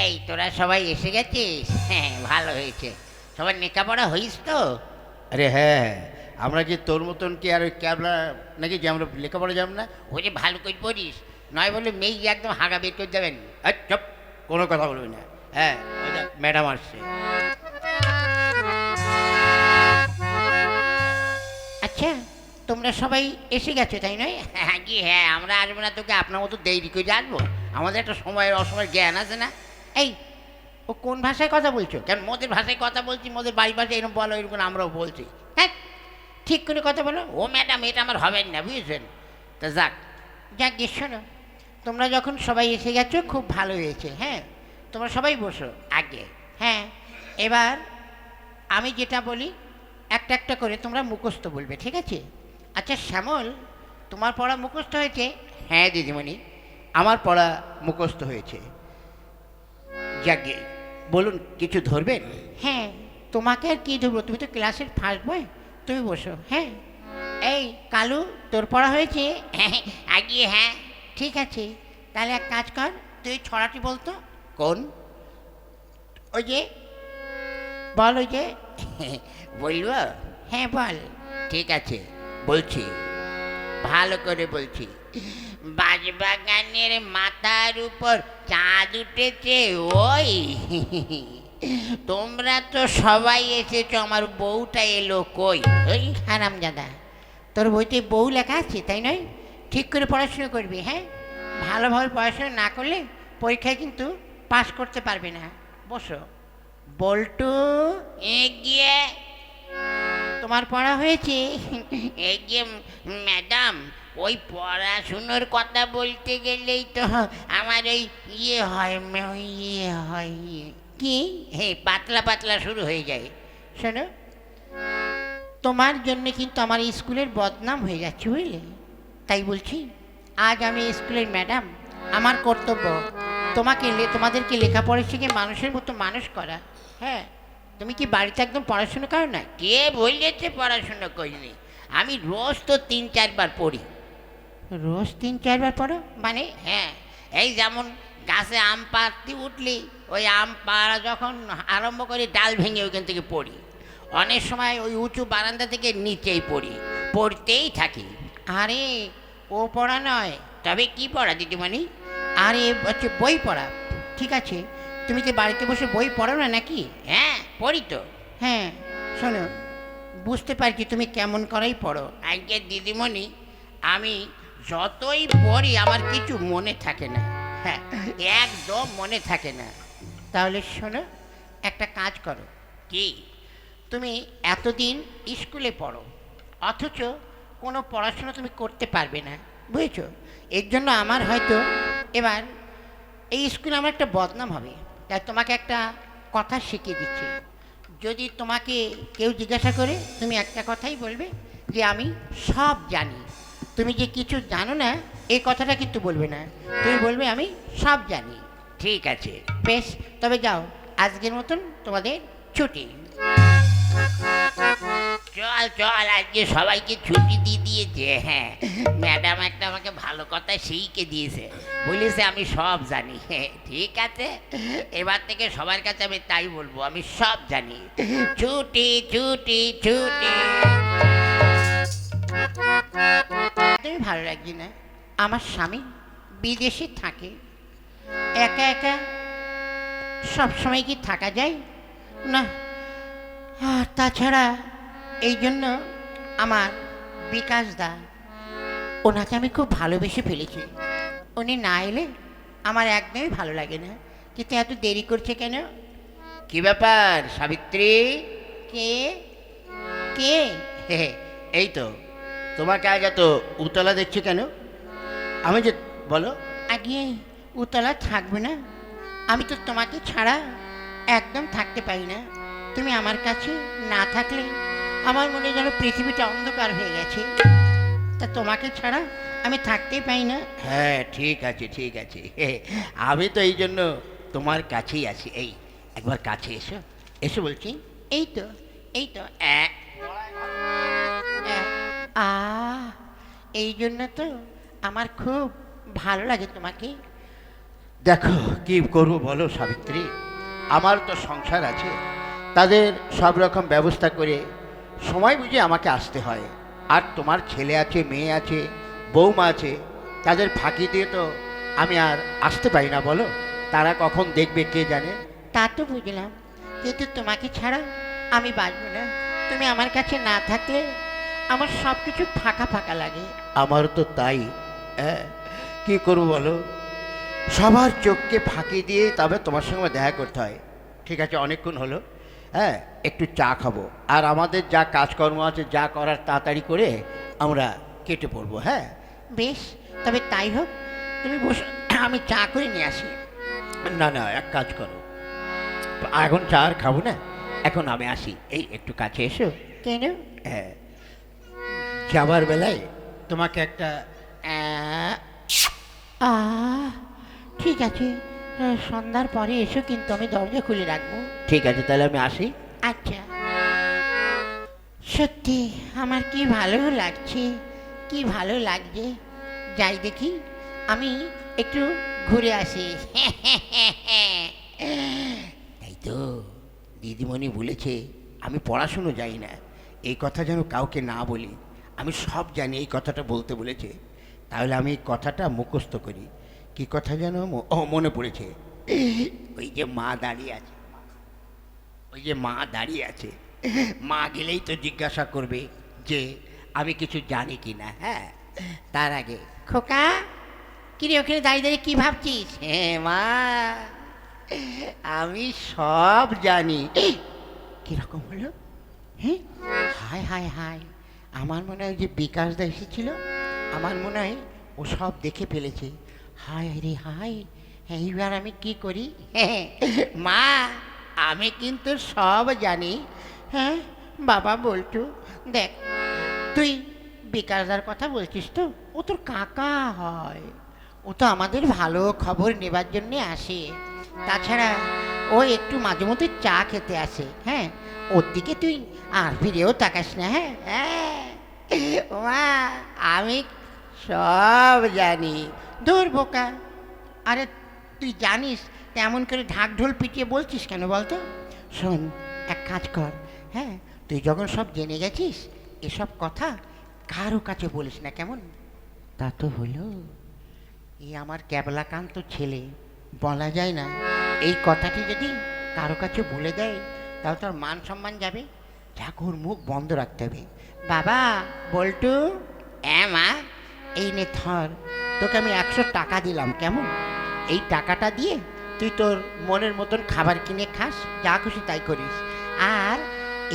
এই তোরা সবাই এসে গেছিস? হ্যাঁ ভালো হয়েছে। সবার লেখাপড়া হইস তো? আরে হ্যাঁ আমরা কি তোর মতন কি আর ওই ক্যাবলা নাকি যে আমরা লেখাপড়া যাব না? ওই যে ভালো করে পড়িস নয় বলে মেয়ে গিয়ে একদম হাঁকা বের করে যাবেন আর চপ কোনো কথা বলবি না। হ্যাঁ ম্যাডাম আসছে। আচ্ছা তোমরা সবাই এসে গেছো তাই নয়? হ্যাঁ কি হ্যাঁ আমরা আসব না তোকে আপনার মতো দেরি করে আসব। আমাদের একটা সময়ের অসময়ের জ্ঞান আছে না? এই, ও কোন ভাষায় কথা বলছো? কেন মোদের ভাষায় কথা বলছি, মোদের বাড়ি ভাষায় এরকম বলো, এরকম আমরাও বলছি। হ্যাঁ ঠিক করে কথা বলো। ও ম্যাডাম, এটা আমার হবেন না, বুঝেছেন? তা যাক যাক গিয়ে শোনো, তোমরা যখন সবাই এসে গেছো, খুব ভালো হয়েছে হ্যাঁ? তোমরা সবাই বসো আগে হ্যাঁ? এবার আমি যেটা বলি, একটা একটা করে তোমরা মুখস্থ বলবে, ঠিক আছে? আচ্ছা শ্যামল, তোমার পড়া মুখস্থ হয়েছে? হ্যাঁ দিদিমণি, আমার পড়া মুখস্থ হয়েছে। যাকে বলুন কিছু ধরবেন হ্যাঁ তোমাকে আর কি ধরবো? তুমি তো ক্লাসের ফার্স্ট বয় তুমি বসো হ্যাঁ। এই কালু তোর পড়া হয়েছে? হ্যাঁ আগে হ্যাঁ ঠিক আছে। তাহলে এক কাজ কর তুই ছড়াটি বলতো কোন? ওই যে বল ওই যে। বলব? হ্যাঁ বল। ঠিক আছে বলছি। ভালো করে বলছি। বাজবাগানের মাথার উপর চাঁদ উঠেছে ওই। তোমরা তো সবাই এসেছ, আমার বউটা এলো কই? ওই হারাম দাদা তোর বইতে বউ লেখা আছে, তাই নয়? ঠিক করে পড়াশোনা করবি হ্যাঁ? ভালোভাবে পড়াশোনা না করলে পরীক্ষায় কিন্তু পাস করতে পারবে না। বসো। বল্টু, এগিয়ে। তোমার পড়া হয়েছে? এগিয়ে, ম্যাডাম ওই পড়াশুনোর কথা বলতে গেলেই তো আমার ওই ইয়ে হয় ইয়ে হয় কি? হে, পাতলা পাতলা শুরু হয়ে যায়। শোনো, তোমার জন্য কিন্তু আমার স্কুলের বদনাম হয়ে যাচ্ছে, বুঝলে? তাই বলছি, আজ আমি স্কুলের ম্যাডাম, আমার কর্তব্য, তোমাকে তোমাদেরকে লেখাপড়া শিখে মানুষের মতো মানুষ করা। হ্যাঁ তুমি কি বাড়িতে একদম পড়াশুনো করো না? কে বললেছে পড়াশুনো করিনি আমি রোজ তো তিন চারবার পড়ি। রোজ তিন চারবার পড়ো? মানে হ্যাঁ এই যেমন গাছে আম পাড়তে উঠলি ওই আম পাড়া যখন আরম্ভ করি ডাল ভেঙে ওইখান থেকে পড়ি। অনেক সময় ওই উঁচু বারান্দা থেকে নিচেই পড়ি পড়তেই থাকি। আরে ও পড়া নয়। তবে কি পড়া দিদিমণি? আরে হচ্ছে বই পড়া। ঠিক আছে তুমি যে বাড়িতে বসে বই পড়ো না নাকি? হ্যাঁ পড়ি তো। হ্যাঁ শোনো বুঝতে পারছি তুমি কেমন করেই পড়ো। আজকে দিদিমণি আমি যতই পড়ি, আমার কিছু মনে থাকে না। হ্যাঁ একদম মনে থাকে না। তাহলে শোনো, একটা কাজ করো। কি? তুমি এতদিন স্কুলে পড়ো, অথচ কোনো পড়াশোনা তুমি করতে পারবে না, বুঝেছ? এর জন্য আমার হয়তো এবার এই স্কুলে আমার একটা বদনাম হবে। তাই তোমাকে একটা কথা শিখিয়ে দিচ্ছি। যদি তোমাকে কেউ জিজ্ঞাসা করে, তুমি একটা কথাই বলবে যে, আমি সব জানি। তুমি যে কিছু জানো না এই কথাটা কিন্তু বলবে না। তুমি বলবে আমি সব জানি। ঠিক আছে। বেশ তবে যাও আজকের মতন তোমাদের ছুটি। চল চল আজকে সবাইকে ছুটি দিয়ে দিয়েছে হ্যাঁ। ম্যাডাম একটা আমাকে ভালো কথা শিখে দিয়েছে। বলেছে আমি সব জানি। হ্যাঁ ঠিক আছে? এবার থেকে সবার কাছে আমি তাই বলব আমি সব জানি। ছুটি ছুটি ছুটি। তুমি ভালো লাগছে না। আমার স্বামী বিদেশে থাকে। একা একা সব সময় কি থাকা যায়? না। আর তাছাড়া এই জন্য আমার বিকাশ দা ওনাকে আমি খুব ভালোবেসে ফেলেছি। উনি না এলে আমার একদমই ভালো লাগে না। কিন্তু এত দেরি করছে কেন? কি ব্যাপার সাবিত্রী? কে? কে? এই তো। তোমাকে আজ এত উতলা দেখছি কেন? আমি যে বলো। আগে উতলা থাকবে না। আমি তো তোমাকে ছাড়া একদম থাকতে পারি না। তুমি আমার কাছে না থাকলে আমার মনে যেন পৃথিবীটা অন্ধকার হয়ে গেছে। তা তোমাকে ছাড়া আমি থাকতেই পাই না। হ্যাঁ ঠিক আছে ঠিক আছে। আমি তো এই জন্য তোমার কাছেই আছি। এই একবার কাছে এসো। এসো বলছি। এই তো এই তো। আ এই জন্য তো আমার খুব ভালো লাগে তোমাকে। দেখো কি করব বলো সাবিত্রী? আমার তো সংসার আছে। তাদের সব রকম ব্যবস্থা করে সময় বুঝে আমাকে আসতে হয়। আর তোমার ছেলে আছে মেয়ে আছে বৌমা আছে তাদের ফাঁকি দিয়ে তো আমি আর আসতে পারি না বলো। তারা কখন দেখবে কে জানে? তা তো বুঝলাম। কিন্তু তোমাকে ছাড়া আমি বাঁচব না। তুমি আমার কাছে না থাকলে আমার সব কিছু ফাঁকা ফাঁকা লাগে। আমার তো তাই হ্যাঁ? কী করব বলো? সবার চোখকে ফাঁকি দিয়ে তবে তোমার সঙ্গে দেখা করতে হয়। ঠিক আছে অনেকক্ষণ হলো হ্যাঁ? একটু চা খাব। আর আমাদের যা কাজকর্ম আছে যা করার তাড়াতাড়ি করে আমরা কেটে পড়ব হ্যাঁ? বেশ তবে তাই হোক তুমি বসে আমি চা করে নিয়ে আসি। না না এক কাজ করো। এখন চা আর খাব না এখন আমি আসি। এই একটু কাছে এসো। কেন? হ্যাঁ। যাবার বেলায় তোমাকে একটা ঠিক আছে। সন্ধ্যার পরে এসো কিন্তু আমি দরজা খুলে রাখব। ঠিক আছে তাহলে আমি আসি। আচ্ছা। সত্যি আমার কি ভালো লাগছে কি ভালো লাগছে। যাই দেখি আমি একটু ঘুরে আসি। তাই তো দিদিমণি বলেছে আমি পড়াশুনো যাই না। এই কথা যেন কাউকে না বলি। আমি সব জানি এই কথাটা বলতে বলেছে। তাহলে আমি এই কথাটা মুখস্থ করি। কি কথা যেন মনে পড়েছে? ওই যে মা দাঁড়িয়ে আছে। ওই যে মা দাঁড়িয়ে আছে। মা গেলেই তো জিজ্ঞাসা করবে যে, আমি কিছু জানি কি না হ্যাঁ? তার আগে, খোকা, কিরে, ওখানে দাঁড়িয়ে দাঁড়িয়ে কি ভাবছিস? হ্যাঁ মা, আমি সব জানি। কীরকম হলো? হ্যাঁ? হায় হায় হায়। আমার মনে হয় যে বিকাশ দা এসেছিল, আমার মনে হয় ও সব দেখে ফেলেছে। হায় রে হায়, এইবার আমি কি করি? মা, আমি কিন্তু সব জানি। হ্যাঁ বাবা বলটু, দেখ, তুই বিকাশদার কথা বলছিস তো? ও তোর কাকা হয়। ও তো আমাদের ভালো খবর নেবার জন্যে আসে। তাছাড়া ও একটু মাঝে মধ্যে চা খেতে আসে হ্যাঁ? ওর দিকে তুই আর ফিরেও তাকাস না হ্যাঁ? হ্যাঁ? আমি সব জানি। ধর বোকা। আরে তুই জানিস তেমন করে ঢাক ঢোল পিটিয়ে বলছিস কেন বলতো? শোন, এক কাজ কর হ্যাঁ? তুই যখন সব জেনে গেছিস, এসব কথা কারও কাছে বলিস না, কেমন? তা তো হলো। এই আমার ক্যাবলাকান্ত ছেলে। বলা যায় না, এই কথাটি যদি কারও কাছে বলে দেয়, তাহলে তোর মান সম্মান যাবে। ঠাকুর মুখ বন্ধ রাখতে হবে। বাবা, বল্টু হ্যাঁ মা, এই নে ধর, তোকে আমি একশো টাকা দিলাম, কেমন? এই টাকাটা দিয়ে তুই তোর মনের মতন খাবার কিনে খাস, যা খুশি তাই করিস। আর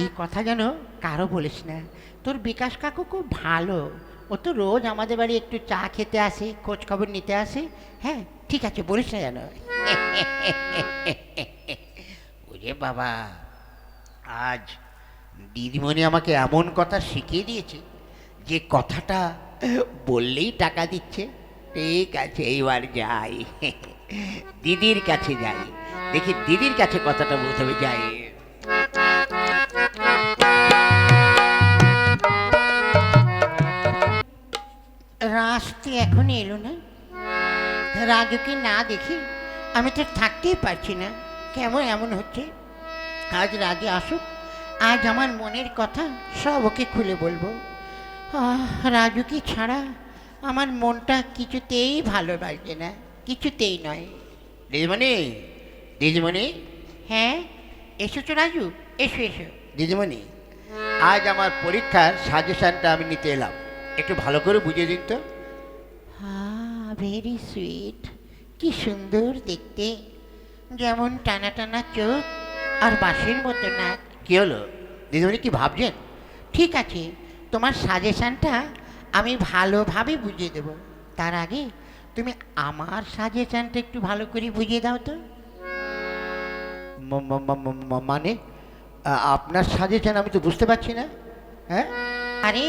এই কথা যেন কারও বলিস না, তোর বিকাশ কাকু খুব ভালো। ও তো রোজ আমাদের বাড়ি একটু চা খেতে আসে খোঁজ খবর নিতে আসে। হ্যাঁ ঠিক আছে, বলিস না যেন। ওরে বাবা, আজ দিদিমণি আমাকে এমন কথা শিখিয়ে দিয়েছে যে কথাটা বললেই টাকা দিচ্ছে। ঠিক আছে এইবার যাই। দিদির কাছে যাই। দেখি দিদির কাছে কথাটা বলতে হবে, যাই। রাস্তে এখন এলো না। রাজুকে না দেখি আমি তো থাকতেই পারছি না। কেমন এমন হচ্ছে? আজ রাজু আসুক আজ আমার মনের কথা সব ওকে খুলে বলব। রাজুকে ছাড়া আমার মনটা কিছুতেই ভালো লাগছে না কিছুতেই নয়। দিদিমণি দিদিমণি? হ্যাঁ এসেছ রাজু? এসো এসো। দিদিমণি আজ আমার পরীক্ষার সাজেশনটা আমি নিতে এলাম। একটু ভালো করে বুঝিয়ে দিন তো। ভেরি সুইট কি সুন্দর দেখতে। যেমন টানা টানা চোখ আর বাঁশের মতো নাক। কি হলো? দিদিমণি কি ভাবছেন? ঠিক আছে তোমার সাজেশানটা আমি ভালোভাবে বুঝিয়ে দেব। তার আগে তুমি আমার সাজেশানটা একটু ভালো করে বুঝিয়ে দাও তো। মানে? আপনার সাজেশান আমি তো বুঝতে পারছি না। হ্যাঁ? আরে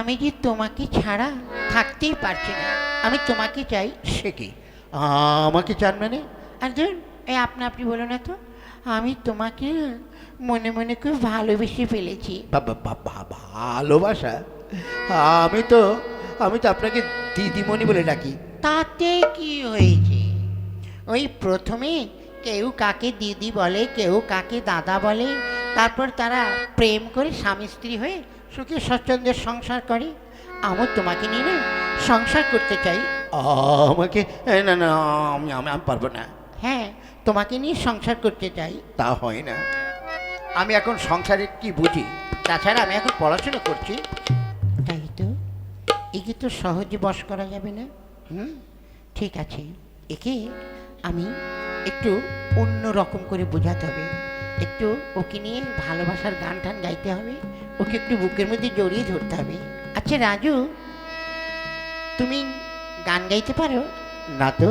আমি যে তোমাকে ছাড়া থাকতেই পারছি না। আমি তোমাকে চাই সে কি? আমাকে চান মানে? আর ধর এই আপনা আপনি বলো না তো। আমি তোমাকে মনে মনে খুব ভালোবেসে ফেলেছি। ভালোবাসা? আমি তো আমি তো আপনাকে দিদিমণি বলে ডাকি। তাতে কি হয়েছে? ওই প্রথমে কেউ কাকে দিদি বলে কেউ কাকে দাদা বলে তারপর তারা প্রেম করে স্বামী স্ত্রী হয়ে সুখে স্বচ্ছন্দের সংসার করে। আমার তোমাকে নিয়ে না সংসার করতে চাই। আমাকে না না আমি আমি আমি পারব না। হ্যাঁ তোমাকে নিয়ে সংসার করতে চাই। তা হয় না। আমি এখন সংসারে কি বুঝি? তাছাড়া আমি এখন পড়াশোনা করছি। তাই তো? একে তো সহজে বশ করা যাবে না। হুম? ঠিক আছে। একে আমি একটু অন্য রকম করে বোঝাতে হবে। একটু ওকে নিয়ে ভালোবাসার গান টান গাইতে হবে। ওকে একটু বুকের মধ্যে জড়িয়ে ধরতে হবে। আচ্ছা রাজু তুমি গান গাইতে পারো? না তো।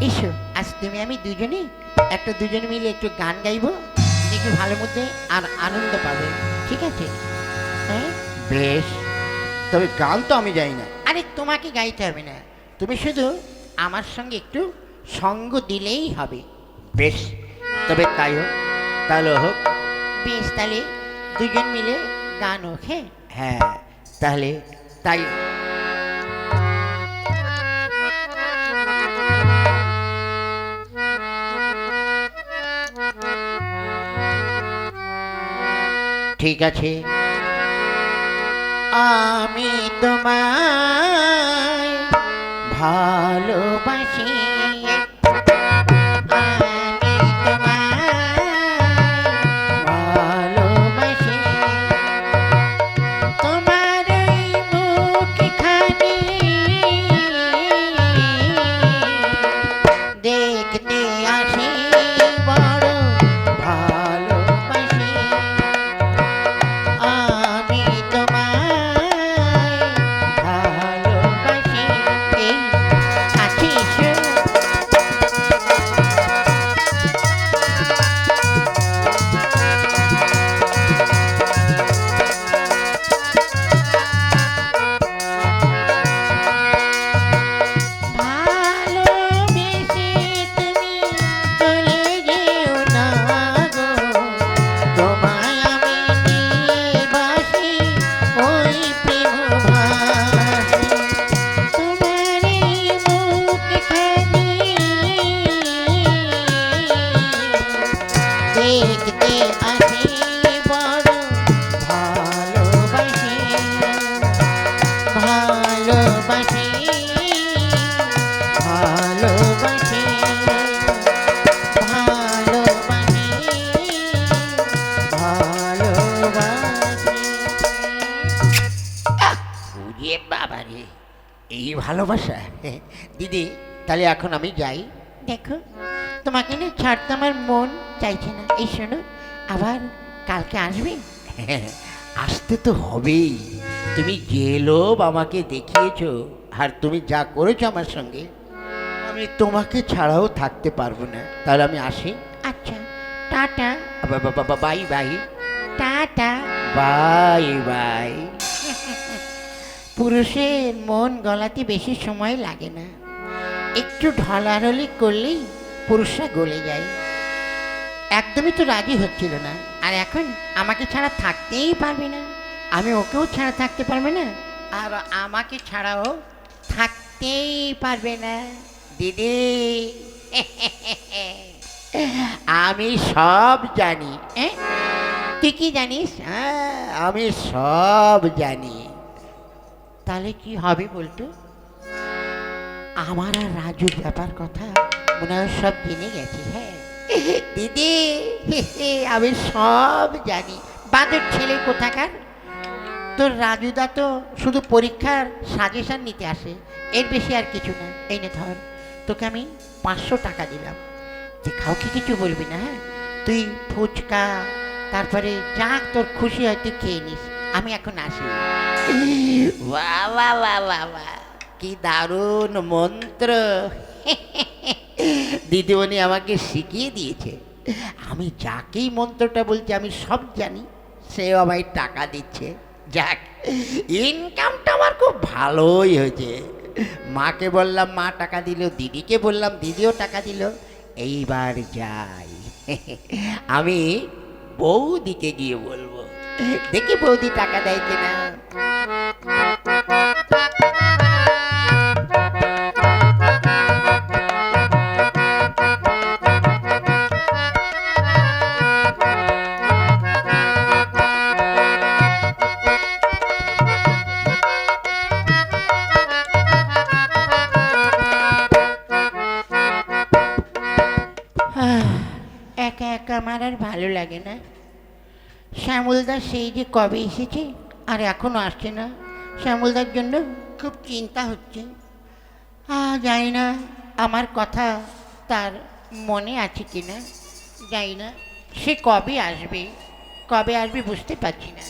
এসো আজ তুমি আমি দুজনে একটা দুজনে মিলে একটু গান গাইবো দেখে ভালো মধ্যে আর আনন্দ পাবে ঠিক আছে? হ্যাঁ? বেশ তবে গান তো আমি যাই না। আরে তোমাকে গাইতে হবে না তুমি শুধু আমার সঙ্গে একটু সঙ্গ দিলেই হবে। বেশ তবে তাই হোক তাহলে হোক। বেশ তাহলে দুজন মিলে গান হোক হ্যাঁ? হ্যাঁ তাহলে তাই। ঠিক আছে। আমি তোমার ভালোবাসি দেখতে আসি বড় ভালোবাসি ভালোবাসি ভালোবাসি ভালোবাসি ভালোবাসি। বাবা রে এই ভালোবাসা দিদি তাহলে এখন আমি যাই। দেখো। তোমাকে না ছাড়তে আমার মন চাইছে না। এই শোনো আবার কালকে আসবে? আসতে তো হবেই। তুমি যে লোভ আমাকে দেখিয়েছো আর তুমি যা করেছ আমার সঙ্গে আমি তোমাকে ছাড়াও থাকতে পারব না। তাহলে আমি আসি। আচ্ছা tata. Bye bye. Tata. Bye bye. পুরুষের মন গলাতে বেশি সময় লাগে না। একটু ঢলাঢলি করলেই পুরুষরা গলে যায়। একদমই তো রাজি হচ্ছিল না। আর এখন আমাকে ছাড়া থাকতেই পারবে না। আমি ওকেও ছাড়া থাকতে পারবে না। আর আমাকে ছাড়াও থাকতেই পারবে না। দিদি। আমি সব জানি? তুই কি জানিস? হ্যাঁ আমি সব জানি। তাহলে কি হবে বলতো? আমার আর রাজুর ব্যাপার কথা মনে সব জেনে গেছে হ্যাঁ। দিদি, আমি সব জানি। বাদের ছেলে কোথাকার? তোর রাজুদা তো শুধু পরীক্ষার সাজেশন নিতে আসে। এর বেশি আর কিছু না। এই নে ধর, তোকে আমি পাঁচশো টাকা দিলাম। যে কাউকে কিছু বলবি না হ্যাঁ? তুই ফুচকা, তারপরে যা তোর খুশি হয় তুই খেয়ে নিস। আমি এখন আসি। বাহ বাহ বাহ। কি দারুণ মন্ত্র। দিদিমণি আমাকে শিখিয়ে দিয়েছে। আমি যাকেই মন্ত্রটা বলছি, আমি সব জানি। সেও আমায় টাকা দিচ্ছে। যাক ইনকামটা আমার খুব ভালোই হয়েছে। মাকে বললাম, মা টাকা দিল। দিদিকে বললাম, দিদিও টাকা দিল। এইবার যাই। আমি বৌদিকে গিয়ে বলব, দেখি বৌদি টাকা দেয় কিনা? সেই যে কবে এসেছে আর এখনও আসছে না, শ্যামলদার জন্য খুব চিন্তা হচ্ছে। জানি না আমার কথা তার মনে আছে কি না জানি না সে কবে আসবে কবে আসবে বুঝতে পারছি না।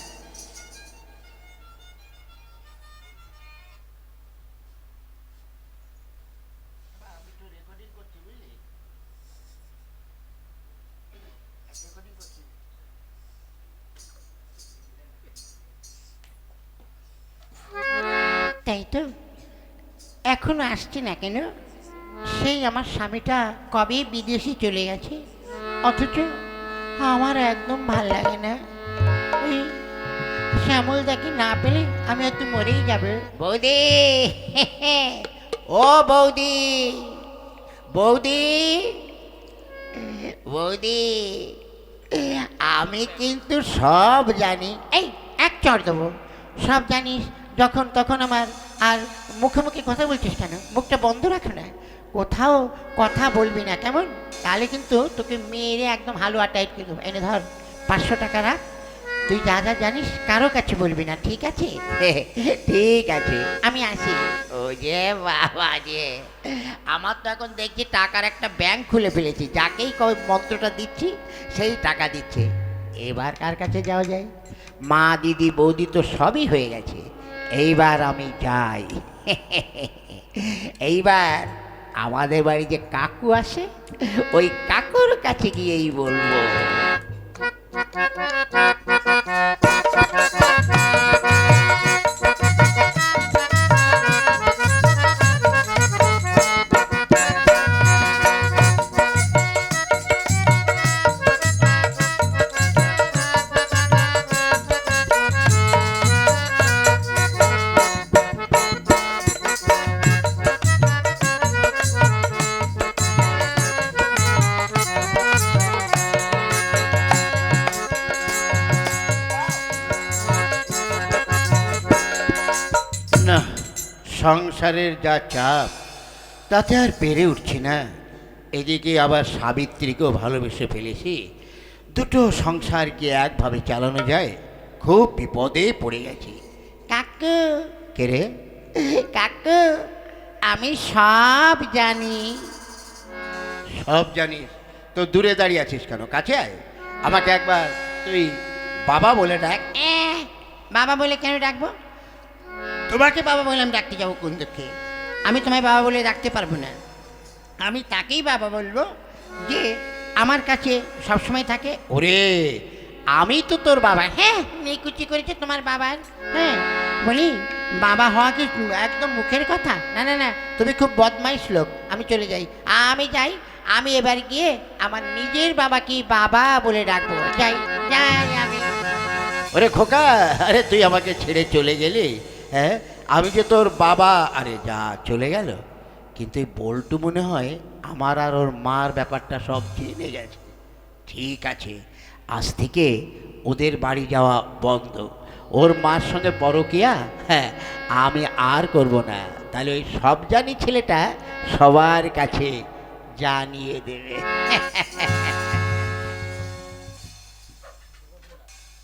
আসছে না কেন? সেই আমার স্বামীটা কবে বিদেশে চলে গেছে? অথচ আমার একদম ভালো লাগে না। ওই শ্যামলদাকে না পেলে আমি হয়তো মরেই যাবে। বৌদি ও বৌদি বৌদি বৌদি আমি কিন্তু সব জানি। এই এক চড় দেবো। সব জানিস যখন তখন আমার আর মুখে মুখে কথা বলছিস কেন? মুখটা বন্ধ রাখো না। কোথাও কথা বলবি না কেমন? তাহলে কিন্তু তোকে মেরে একদম হালুয়া টাইট করে দেবো। এনে ধর পাঁচশো টাকা রাখ। তুই যা যা জানিস কারও কাছে বলবি না ঠিক আছে? ঠিক আছে। আমি আসি। ও যে বাবা যে। আমার তো এখন দেখছি টাকার একটা ব্যাংক খুলে ফেলেছি। যাকেই মন্ত্রটা দিচ্ছি সেই টাকা দিচ্ছে। এবার কার কাছে যাওয়া যায়? মা দিদি বৌদি তো সবই হয়ে গেছে। এইবার আমি যাই। এইবার আমাদের বাড়ি যে কাকু আসে ওই কাকুর কাছে গিয়েই বলব। সংসারের যা চাপ তাতে আর পেরে উঠছি না। এদিকে আবার সাবিত্রীকেও ভালোবেসে ফেলেছি। দুটো সংসারকে একভাবে চালানো যায় খুব বিপদে পড়ে গেছি। কাকু। কে রে? কাকু আমি সব জানি। সব জানিস তো দূরে দাঁড়িয়ে আছিস কেন? কাছে আয়। আমাকে একবার তুই বাবা বলে ডাক। বাবা বলে কেন ডাকবো? তোমাকে বাবা বলে আমি ডাকতে যাব কোন দুঃখে? আমি তোমায় বাবা বলে ডাকতে পারব না। আমি তাকেই বাবা বলব যে আমার কাছে সবসময় থাকে, ওরে, আমি তো তোর বাবা। হ্যাঁ নিকুচি করেছে তোমার বাবার। হ্যাঁ বলি, বাবা হওয়া কি একদম মুখের কথা? না না না, তুমি খুব বদমাইশ লোক, আমি চলে যাই। আমি যাই, আমি এবার গিয়ে আমার নিজের বাবাকে বাবা বলে ডাকবো। যাই যাই আমি। ওরে খোকা, আরে তুই আমাকে ছেড়ে চলে গেলি? হ্যাঁ আমি যে তোর বাবা? আরে যা, চলে গেল। কিন্তু এই বল্টু মনে হয় আমার আর ওর মার ব্যাপারটা সব জেনে গেছে। ঠিক আছে, আজ থেকে ওদের বাড়ি যাওয়া বন্ধ। ওর মার সঙ্গে বড় পরকিয়া? হ্যাঁ আমি আর করব না। তাহলে ওই সব জানি ছেলেটা সবার কাছে জানিয়ে দেবে।